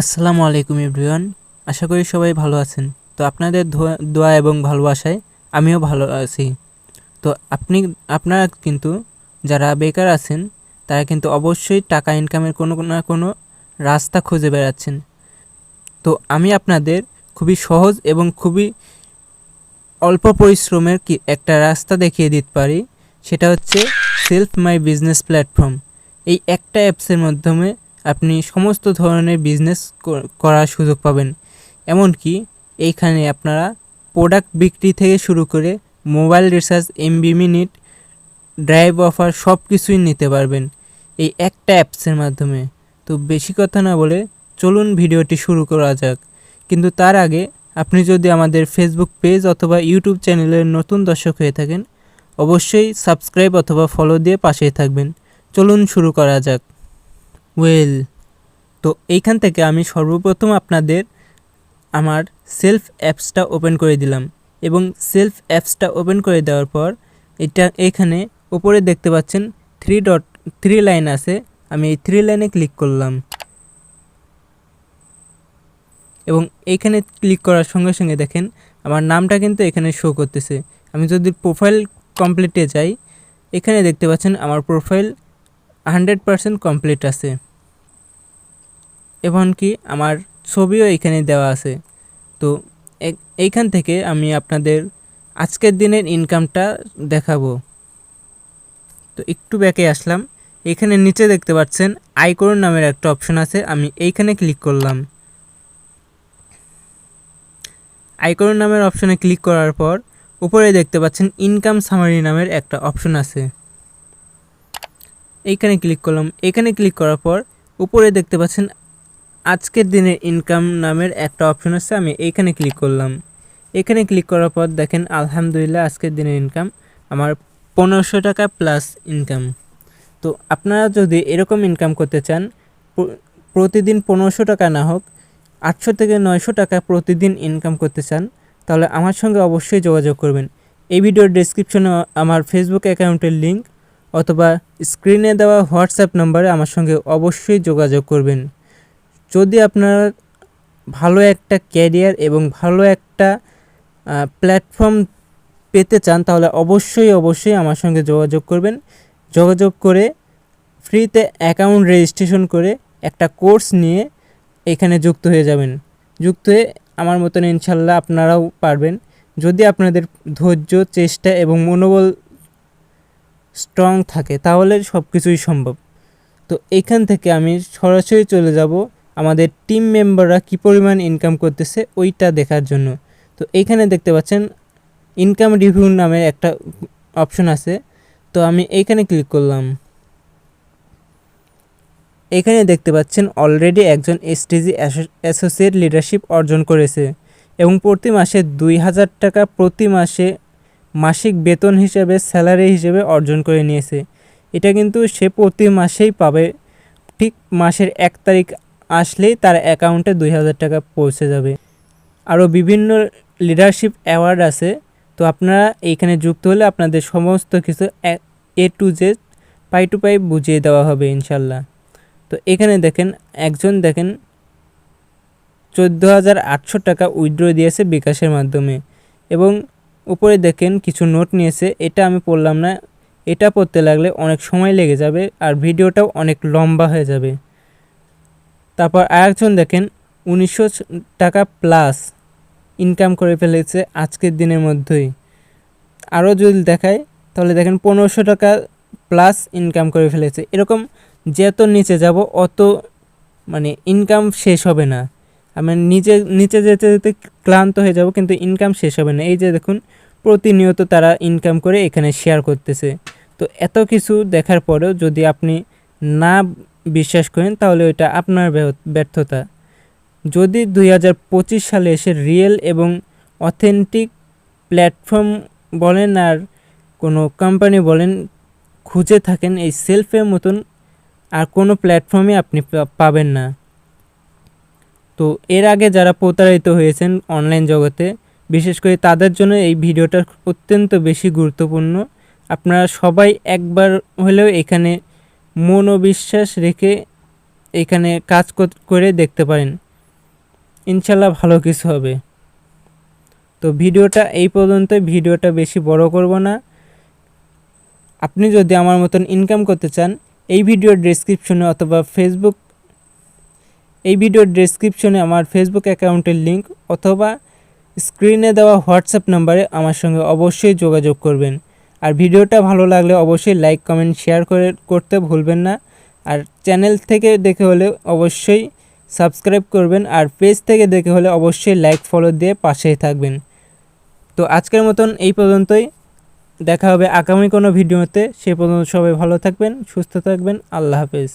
আসসালামু আলাইকুম এভরিওয়ান, আশা করি সবাই ভালো আছেন। তো আপনাদের দোয়া এবং ভালোবাসায় আমিও ভালো আছি। তো আপনি, আপনারা কিন্তু যারা বেকার আছেন, তারা কিন্তু অবশ্যই টাকা ইনকামের কোনো না কোনো রাস্তা খুঁজে বেড়াচ্ছেন। তো আমি আপনাদের খুবই সহজ এবং খুবই অল্প পরিশ্রমের কি একটা রাস্তা দেখিয়ে দিতে পারি, সেটা হচ্ছে সেলফ মাই বিজনেস প্ল্যাটফর্ম এই একটা অ্যাপসের মাধ্যমে আপনি সমস্ত ধরনের বিজনেস করার সুযোগ পাবেন। এমনকি এইখানে আপনারা প্রোডাক্ট বিক্রি থেকে শুরু করে mobile recharge MB minute drive offer সব কিছুই নিতে পারবেন এই একটা অ্যাপসের মাধ্যমে। তো বেশি কথা না বলে চলুন ভিডিওটি শুরু করা যাক। কিন্তু তার আগে আপনি যদি আমাদের ফেসবুক পেজ অথবা ইউটিউব চ্যানেলের নতুন দর্শক হয়ে থাকেন, অবশ্যই সাবস্ক্রাইব অথবা ফলো দিয়ে পাশেই থাকবেন। চলুন শুরু করা যাক। ওয়েল তো এইখান থেকে আমি সর্বপ্রথম আপনাদের আমার সেলফ অ্যাপসটা ওপেন করে দিলাম এবং সেলফ অ্যাপসটা ওপেন করে দেওয়ার পর এটা এখানে উপরে দেখতে পাচ্ছেন থ্রি ডট থ্রি লাইন আছে। আমি এই থ্রি লাইনে ক্লিক করলাম। এবং এইখানে ক্লিক করার সঙ্গে সঙ্গে দেখেন আমার নামটা কিন্তু এখানে শো করতেছে। আমি যদি প্রোফাইল কমপ্লিটে যাই, এখানে দেখতে পাচ্ছেন আমার প্রোফাইল হান্ড্রেড পারসেন্ট কমপ্লিট আছে। এমনকি আমার ছবিও এখানে দেওয়া আছে। তো এইখান থেকে আমি আপনাদের আজকের দিনের ইনকামটা দেখাবো। তো একটু ব্যাকে আসলাম। এখানে নিচে দেখতে পাচ্ছেন আইকোর নামের একটা অপশন আছে, আমি এইখানে ক্লিক করলাম। আইকন নামের অপশনে ক্লিক করার পর উপরে দেখতে পাচ্ছেন ইনকাম সামারি নামের একটা অপশন আছে। এইখানে ক্লিক করলাম। এখানে ক্লিক করার পর উপরে দেখতে পাচ্ছেন আজকের দিনের ইনকাম নামের একটা অপশন আছে, আমি এইখানে ক্লিক করলাম। এখানে ক্লিক করার পর দেখেন, আলহামদুলিল্লাহ আজকের দিনের ইনকাম আমার পনেরোশো টাকা প্লাস ইনকাম তো আপনারা যদি এরকম ইনকাম করতে চান প্রতিদিন পনেরোশো টাকা না হোক, আটশো থেকে নয়শো টাকা প্রতিদিন ইনকাম করতে চান, তাহলে আমার সঙ্গে অবশ্যই যোগাযোগ করবেন। এই ভিডিওর ডেসক্রিপশনে আমার ফেসবুক অ্যাকাউন্টের লিঙ্ক অথবা স্ক্রিনে দেওয়া হোয়াটসঅ্যাপ নম্বরে আমার সঙ্গে অবশ্যই যোগাযোগ করবেন। যদি আপনারা ভালো একটা ক্যারিয়ার এবং ভালো একটা প্ল্যাটফর্ম পেতে চান, তাহলে অবশ্যই অবশ্যই আমার সঙ্গে যোগাযোগ করবেন। যোগাযোগ করে ফ্রিতে অ্যাকাউন্ট রেজিস্ট্রেশন করে একটা কোর্স নিয়ে এখানে যুক্ত হয়ে যাবেন। যুক্ত হয়ে আমার মতন ইনশাল্লাহ আপনারাও পারবেন। যদি আপনাদের ধৈর্য, চেষ্টা এবং মনোবল স্ট্রং থাকে, তাহলে সব কিছুই সম্ভব। তো এইখান থেকে আমি সরাসরি চলে যাব আমাদের টিম মেম্বাররা কী পরিমাণ ইনকাম করতেছে ওইটা দেখার জন্য। তো এইখানে দেখতে পাচ্ছেন ইনকাম রিভিউ নামের একটা অপশন আছে। তো আমি এইখানে ক্লিক করলাম। এখানে দেখতে পাচ্ছেন অলরেডি একজন এসটিজি অ্যাসোসিয়েট লিডারশিপ অর্জন করেছে এবং প্রতি মাসে দুই হাজার টাকা প্রতি মাসে মাসিক বেতন হিসেবে, স্যালারি হিসেবে অর্জন করে নিয়েছে। এটা কিন্তু সে প্রতি মাসেই পাবে। ঠিক মাসের এক তারিখ আসলেই তার অ্যাকাউন্টে দুই হাজার টাকা পৌঁছে যাবে। আরও বিভিন্ন লিডারশিপ অ্যাওয়ার্ড আছে। তো আপনারা এইখানে যুক্ত হলে আপনাদের সমস্ত কিছু A to Z pie to pie বুঝিয়ে দেওয়া হবে ইনশাল্লাহ। তো এখানে দেখেন, একজন দেখেন, চোদ্দ হাজার আটশো টাকা উইথড্র দিয়েছে বিকাশের মাধ্যমে। এবং উপরে দেখেন কিছু নোট নিয়েছে, এটা আমি পড়লাম না। এটা পড়তে লাগলে অনেক সময় লেগে যাবে আর ভিডিওটাও অনেক লম্বা হয়ে যাবে। তারপর আরেকজন দেখেন, উনিশশো টাকা প্লাস ইনকাম করে ফেলেছে আজকের দিনের মধ্যেই। আরও যদি দেখায়, তাহলে দেখেন পনেরোশো টাকা প্লাস ইনকাম করে ফেলেছে। এরকম যত নিচে যাব, অত মানে ইনকাম শেষ হবে না। আমি নিচে নিচে যেতে যেতে ক্লান্ত হয়ে যাব, কিন্তু ইনকাম শেষ হবে না। এই যে দেখুন, প্রতিনিয়ত তারা ইনকাম করে এখানে শেয়ার করতেছে। তো এত কিছু দেখার পরেও যদি আপনি না বিশ্বাস করেন, তাহলে ওইটা আপনার ব্যর্থতা। যদি দুই হাজার পঁচিশ সালে এসে রিয়েল এবং অথেন্টিক প্ল্যাটফর্ম বলেন আর কোনো কোম্পানি বলেন, খুঁজে থাকেন, এই সেলফের মতন আর কোনো প্ল্যাটফর্মে আপনি পাবেন না। তো এর আগে যারা প্রতারিত হয়েছেন অনলাইন জগতে, বিশেষ করে তাদের জন্য এই ভিডিওটা অত্যন্ত বেশি গুরুত্বপূর্ণ। আপনারা সবাই একবার হলেও এখানে মনোবিশ্বাস রেখে এখানে কাজ করে দেখতে পারেন। ইনশাল্লাহ ভালো কিছু হবে। তো ভিডিওটা এই পর্যন্তই ভিডিওটা বেশি বড় করব না। আপনি যদি আমার মতন ইনকাম করতে চান, এই ভিডিওর ডেসক্রিপশনে অথবা ফেসবুক এই ভিডিওর ডেসক্রিপশনে আমার ফেসবুক অ্যাকাউন্টের লিংক অথবা স্ক্রিনে দেওয়া হোয়াটসঅ্যাপ নাম্বারে আমার সঙ্গে অবশ্যই যোগাযোগ করবেন। আর ভিডিওটা ভালো লাগলে অবশ্যই লাইক কমেন্ট শেয়ার করে, করতে ভুলবেন না। আর চ্যানেল থেকে দেখে হলে অবশ্যই সাবস্ক্রাইব করবেন আর পেজ থেকে দেখে হলে অবশ্যই লাইক ফলো দিয়ে পাশেই থাকবেন। তো আজকের মতন এই পর্যন্তই। দেখা হবে আগামী কোনো ভিডিওতে। সে পর্যন্ত সবাই ভালো থাকবেন, সুস্থ থাকবেন। আল্লাহ হাফেজ।